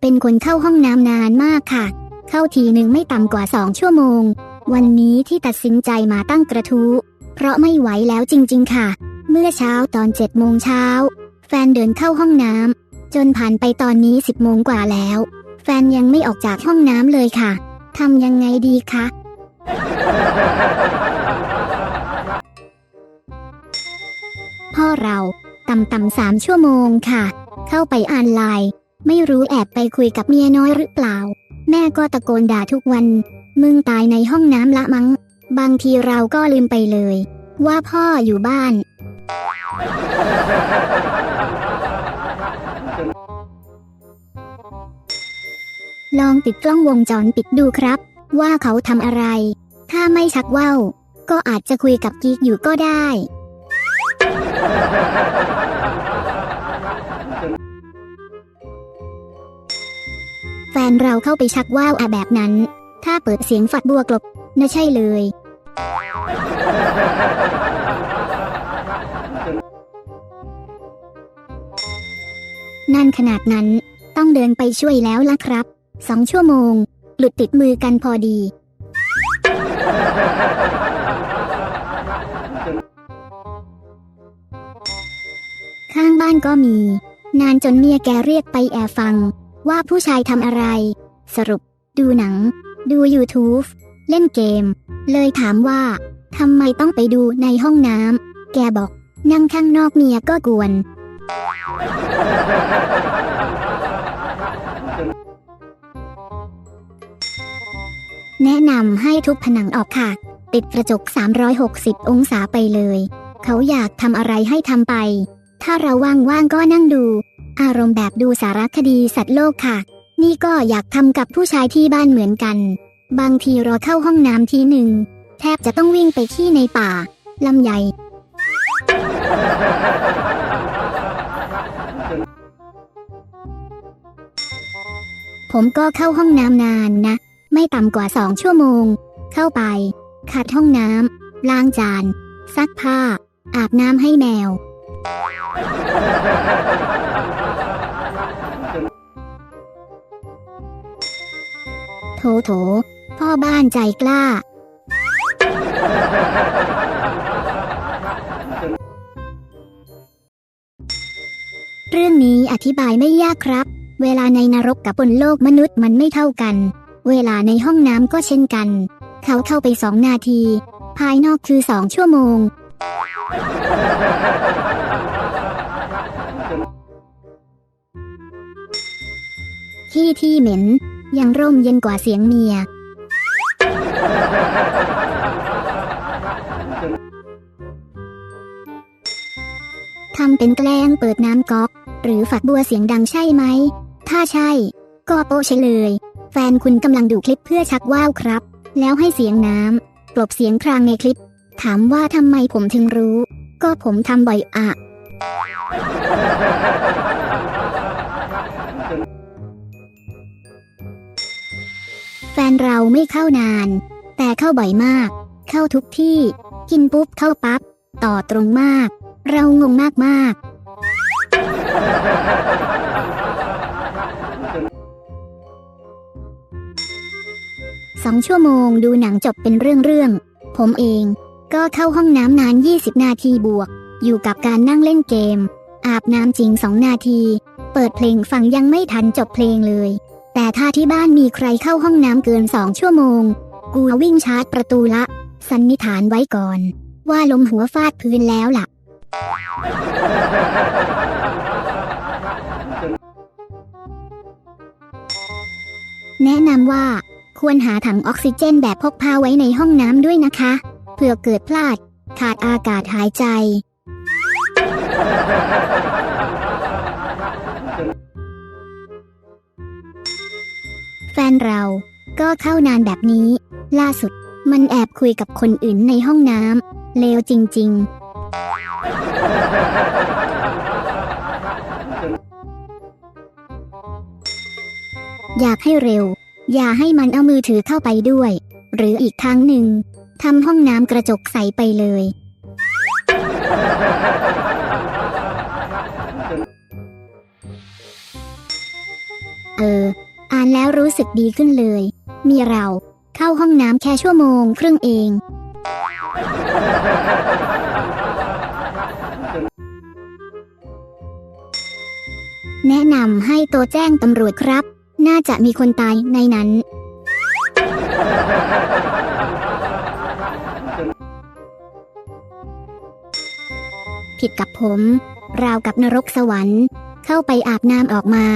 เป็นคนเข้าห้องน้ำนานมากค่ะ เข้าทีหนึ่งไม่ต่ำกว่าสองชั่วโมง วันนี้ที่ตัดสินใจมาตั้งกระทู้เพราะไม่ไหวแล้วจริง ๆ ค่ะ เมื่อเช้าตอนเจ็ดโมงเช้า แฟนเดินเข้าห้องน้ำจนผ่านไปตอนนี้สิบโมงกว่าแล้ว แฟนยังไม่ออกจากห้องน้ำเลยค่ะทำยังไงดีคะพ่อเราต่ำต่ำๆสามชั่วโมงค่ะ เข้าไปอ่านไลน์ ไม่รู้แอบไปคุยกับเมียน้อยหรือเปล่า แม่ก็ตะโกนด่าทุกวัน มึงตายในห้องน้ำละมั้ง บางทีเราก็ลืมไปเลย ว่าพ่ออยู่บ้าน ลองติดกล้องวงจรปิดดูครับ ว่าเขาทำอะไร ถ้าไม่ชักว่าวก็อาจจะคุยกับกิ๊กอยู่ก็ได้ ฟนเราเข้าไปชักว่าวอะแบบนั้น ถ้าเปิดเสียงฝัดบัวกลบน่ใช่เลย นั่นขนาดนั้นต้องเดินไปช่วยแล้วล่ะครับ สองชั่วโมง หลุดติดมือกันพอดี ข้างบ้านก็มี นานจนเมียแกเรียกไปแอบฟัง ว่าผู้ชายทำอะไร สรุป ดูหนัง ดู YouTube เล่นเกม เลยถามว่าทำไมต้องไปดูในห้องน้ำแกบอก นั่งข้างนอกเมียก็กวน แนะนำให้ทุบผนังออกค่ะ ติดกระจก 360 องศาไปเลย เขาอยากทำอะไรให้ทำไป ถ้าเราว่างๆก็นั่งดู อารมณ์แบบดูสารคดีสัตว์โลกค่ะ นี่ก็อยากทำกับผู้ชายที่บ้านเหมือนกัน บางทีรอเข้าห้องน้ำทีหนึ่ง แทบจะต้องวิ่งไปขี้ในป่าลำใหญ่ผมก็เข้าห้องน้ำนานนะ ไม่ต่ำกว่าสองชั่วโมง เข้าไป ขัดห้องน้ำล้างจาน ซักผ้า อาบน้ำให้แมว โถโถ พ่อบ้านใจกล้า เรื่องนี้อธิบายไม่ยากครับ เวลาในนรกกับบนโลกมนุษย์มันไม่เท่ากัน เวลาในห้องน้ำก็เช่นกัน เขาเข้าไปสองนาที ภายนอกคือสองชั่วโมง ที่ที่เหม็น ยังร่มเย็นกว่าเสียงเมีย ทำเป็นแกล้งเปิดน้ำก๊อก หรือฝักบัวเสียงดังใช่ไหม ถ้าใช่ ก็โป๊ะใช่เลย แฟนคุณกำลังดูคลิปเพื่อชักว่าวครับ แล้วให้เสียงน้ำกลบเสียงครางในคลิป ถามว่าทำไมผมถึงรู้ ก็ผมทำบ่อยอะ แฟนเราไม่เข้านาน แต่เข้าบ่อยมาก เข้าทุกที่ กินปุ๊บเข้าปั๊บ ต่อตรงมาก เรางงมากมากสองชั่วโมงดูหนังจบเป็นเรื่องๆผมเอง ก็เข้าห้องน้ำนาน 20 นาทีบวก อยู่กับการนั่งเล่นเกม อาบน้ำจริง2นาที เปิดเพลงฟังยังไม่ทันจบเพลงเลย แต่ถ้าที่บ้านมีใครเข้าห้องน้ำเกิน2ชั่วโมง กูวิ่งชาร์จประตูละ สันนิษฐานไว้ก่อน ว่าลมหัวฟาดพื้นแล้วล่ะ แนะนำว่าควรหาถังออกซิเจนแบบพกพาไว้ในห้องน้ำด้วยนะคะ เผื่อเกิดพลาด ขาดอากาศหายใจ แฟนเราก็เข้านานแบบนี้ ล่าสุดมันแอบคุยกับคนอื่นในห้องน้ำเลวจริง ๆอยากให้เร็ว อย่าให้มันเอามือถือเข้าไปด้วย หรืออีกทางหนึ่ง ทำห้องน้ำกระจกใสไปเลย เออ อ่านแล้วรู้สึกดีขึ้นเลย มีเราเข้าห้องน้ำแค่ชั่วโมงครึ่งเอง แนะนำให้โตแจ้งตำรวจครับ น่าจะมีคนตายในนั้น ผิดกับผม ราวกับนรกสวรรค์ เข้าไปอาบน้ำออกมา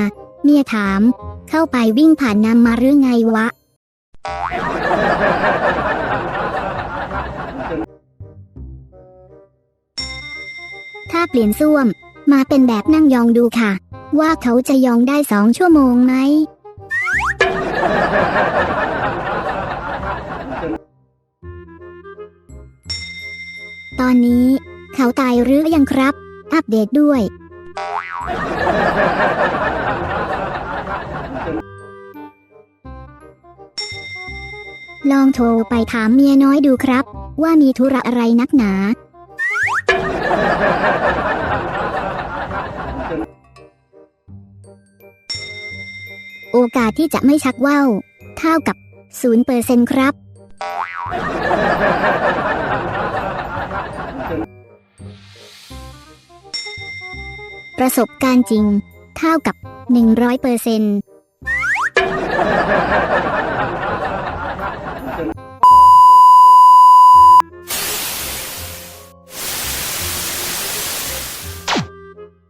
เมียถาม เข้าไปวิ่งผ่านน้ำมาหรือไงวะ ถ้าเปลี่ยนส้วม มาเป็นแบบนั่งยองดูค่ะ ว่าเขาจะยองได้สองชั่วโมงไหมตอนนี้ เขาตายหรือยังครับ อัปเดตด้วย ลองโทรไปถามเมียน้อยดูครับ ว่ามีธุระอะไรนักหนา โอกาสที่จะไม่ชักว่าวเท่ากับ0%ครับ ประสบการณ์จริง เท่ากับ 100%เปอร์เซ็นต์